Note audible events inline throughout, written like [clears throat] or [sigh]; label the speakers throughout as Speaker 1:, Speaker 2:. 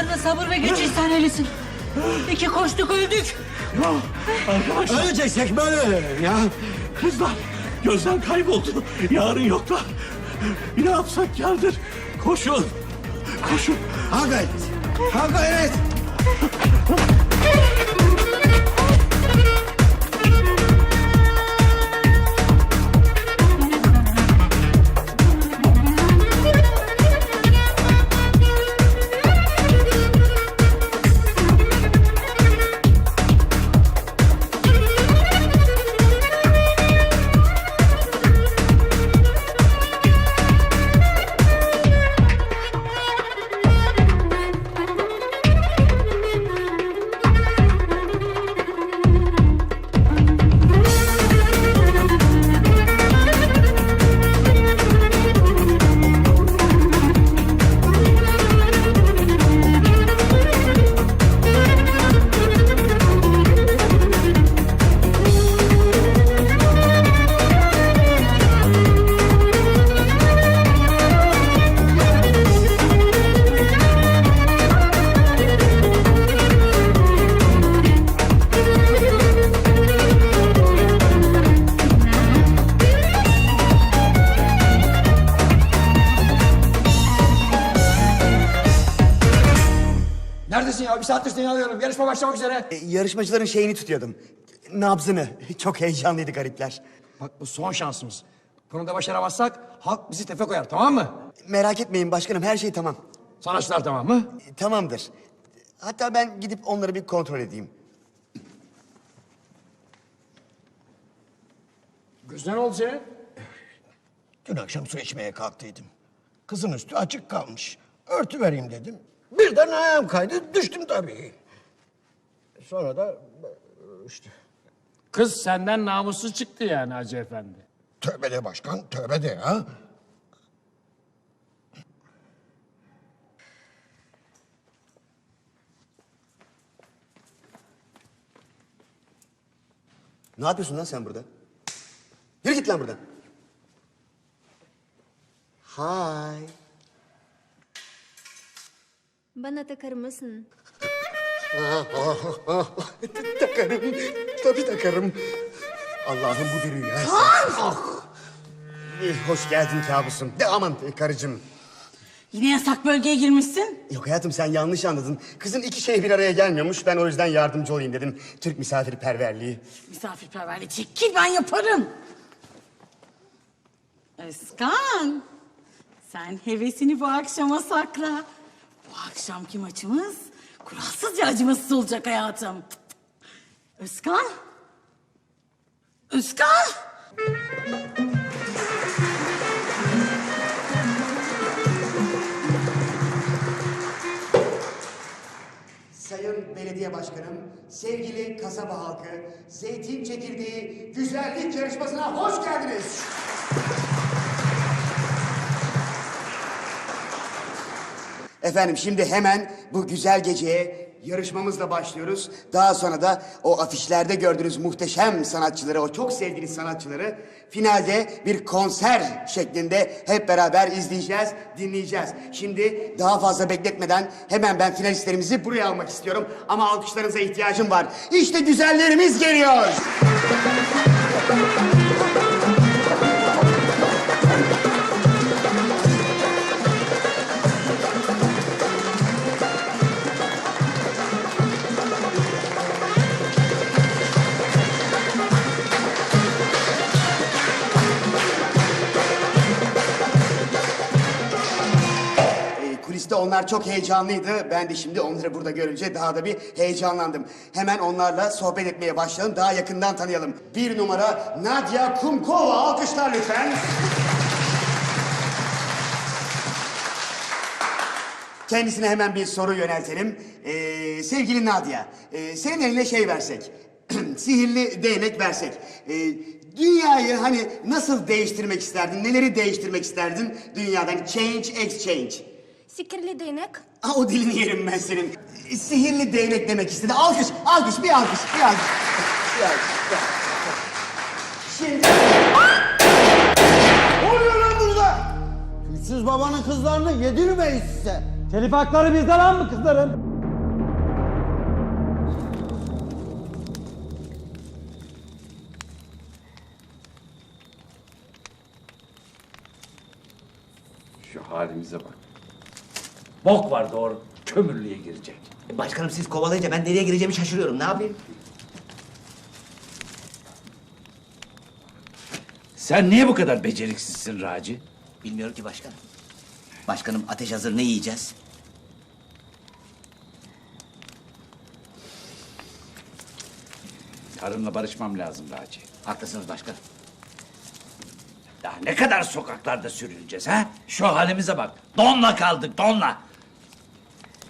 Speaker 1: kocalarına sabır ve güç ihsan eylesin. İki koştuk öldük.
Speaker 2: Ya arkadaşlar
Speaker 3: Öleceksek böyle ölelim ya.
Speaker 2: kızlar gözden kayboldu. Yarın yoklar. Ne yapsak yardır. Koşun. Koşun.
Speaker 3: Ha gayret. Ha gayret.
Speaker 4: Arıyorum. Yarışma başlamak üzere.
Speaker 3: E, yarışmacıların şeyini tutuyordum. Nabzını. Çok heyecanlıydı garipler.
Speaker 4: Bak bu son şansımız. Bunu da başaramazsak halk bizi tefe koyar tamam mı?
Speaker 3: Merak etmeyin başkanım her şey tamam.
Speaker 4: Sanatçılar tamam mı?
Speaker 3: E, Tamamdır. Hatta ben gidip onları bir kontrol edeyim.
Speaker 4: Gözüne ne oldu senin?
Speaker 5: Dün akşam su içmeye kalktıydım. Kızın üstü açık kalmış. Örtü vereyim dedim. Birden ayağım kaydı, düştüm tabii. Sonra da işte
Speaker 6: Kız senden namussuz çıktı yani Hacı Efendi.
Speaker 5: tövbe de başkan, tövbe de ya.
Speaker 3: Ne yapıyorsun lan sen burada? Yürü git lan buradan. Hay.
Speaker 7: Bana takar mısın?
Speaker 3: Takarım. Tabii takarım. Allah'ım bu bir rüya. Ah! Eh, Hoş geldin kabusum. De aman eh, karıcığım.
Speaker 1: Yine yasak bölgeye girmişsin.
Speaker 3: Yok hayatım sen yanlış anladın. Kızın iki şey bir araya gelmiyormuş. Ben o yüzden yardımcı olayım dedim. Türk misafirperverliği.
Speaker 1: Misafirperverliği çekil ben yaparım. Özkan. Sen hevesini bu akşama sakla. Bu akşamki maçımız kuralsızca acımasız olacak hayatım. Özkan. Özkan.
Speaker 3: Sayın Belediye Başkanım, sevgili kasaba halkı, zeytin çekirdeği güzellik yarışmasına hoş geldiniz. Efendim şimdi hemen bu güzel geceye yarışmamızla başlıyoruz. Daha sonra da o afişlerde gördüğünüz muhteşem sanatçıları, o çok sevdiğiniz sanatçıları finalde bir konser şeklinde hep beraber izleyeceğiz, dinleyeceğiz. Şimdi daha fazla bekletmeden hemen ben finalistlerimizi buraya almak istiyorum. Ama alkışlarınıza ihtiyacım var. İşte güzellerimiz geliyor. Kuliste onlar çok heyecanlıydı. Ben de şimdi onları burada görünce daha da bir heyecanlandım. Hemen onlarla sohbet etmeye başlayalım. Daha yakından tanıyalım. Bir numara Nadia Kumkova. Alkışlar lütfen. Kendisine hemen bir soru yöneltelim. Ee, sevgili Nadia, e, senin eline şey versek, [clears throat] sihirli değnek versek, e, dünyayı hani nasıl değiştirmek isterdin, neleri değiştirmek isterdin dünyadan? Change, exchange.
Speaker 7: Sikirli değnek.
Speaker 3: Aa, o dilini yerim ben senin. Sihirli değnek demek istedi. Alkış, alkış, bir alkış, bir alkış. Bir alkış, bir alkış. Şimdi...
Speaker 8: Ne oluyor lan burada? Güçsüz babanın kızlarını yedirmeyiz size.
Speaker 4: Telif hakları bizde lan mı kızların?
Speaker 2: Şu halimize bak. Bok var doğru. Kömürlüğe girecek.
Speaker 8: Başkanım siz kovalayınca ben nereye gireceğimi şaşırıyorum. Ne yapayım?
Speaker 2: Sen niye bu kadar beceriksizsin Raci?
Speaker 8: Bilmiyorum ki başkanım. Başkanım ateş hazır ne yiyeceğiz?
Speaker 2: Karımla barışmam lazım Raci.
Speaker 8: Haklısınız başkanım.
Speaker 2: Daha ne kadar sokaklarda sürüneceğiz ha? Şu halimize bak. Donla kaldık donla.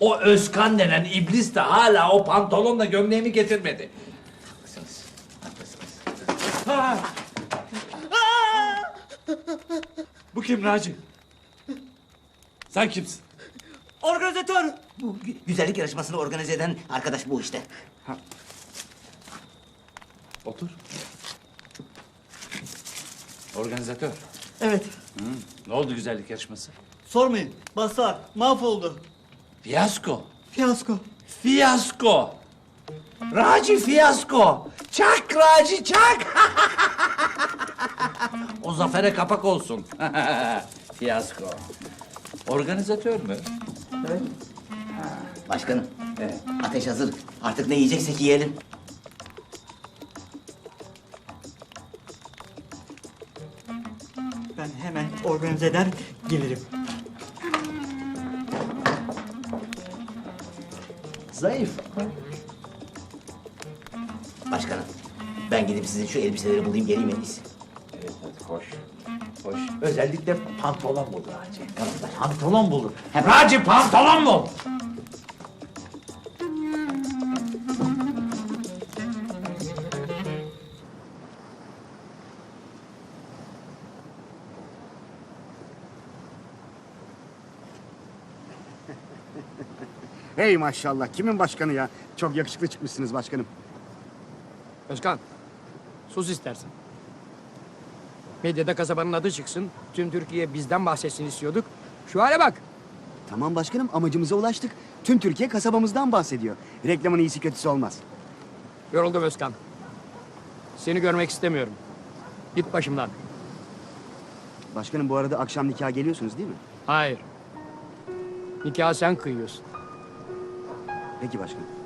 Speaker 2: O Özkan denen iblis de hala o pantolonla gömleğimi getirmedi.
Speaker 8: Haklısınız. Haklısınız.
Speaker 2: Bu kim Raci? Sen kimsin?
Speaker 8: Organizatör. Bu gü- güzellik yarışmasını organize eden arkadaş bu işte.
Speaker 2: Otur. Organizatör.
Speaker 9: Evet.
Speaker 2: Ne oldu güzellik yarışması?
Speaker 9: Sormayın. Basar. Mahvoldu.
Speaker 2: Fiyasko.
Speaker 9: Fiyasko.
Speaker 2: Fiyasko. Raci fiyasko. Çak Raci çak. [laughs] o zafere kapak olsun. [laughs] fiyasko. Organizatör mü?
Speaker 8: Başkanım.
Speaker 2: Evet.
Speaker 8: Ateş hazır. Artık ne yiyeceksek yiyelim.
Speaker 9: Ben hemen organize eder gelirim.
Speaker 8: Zayıf. Başkanım. Ben gidip sizin şu elbiseleri bulayım geleyim en iyisi.
Speaker 2: Evet hadi koş. Koş. Özellikle pantolon bul Raci.
Speaker 8: Tamam başkanım.
Speaker 2: Pantolon bul. Raci pantolon bul. [laughs]
Speaker 3: Hey maşallah kimin başkanı ya? Çok yakışıklı çıkmışsınız başkanım.
Speaker 4: Özkan, sus istersen. Medyada kasabanın adı çıksın, tüm Türkiye bizden bahsetsin istiyorduk. Şu hale bak.
Speaker 3: Tamam başkanım amacımıza ulaştık. Tüm Türkiye kasabamızdan bahsediyor. Reklamın iyisi kötüsü olmaz.
Speaker 4: Yoruldum Özkan. Seni görmek istemiyorum. Git başımdan.
Speaker 3: Başkanım bu arada akşam nikaha geliyorsunuz değil mi?
Speaker 4: Hayır. Nikahı sen kıyıyorsun.
Speaker 3: Peki başkanım.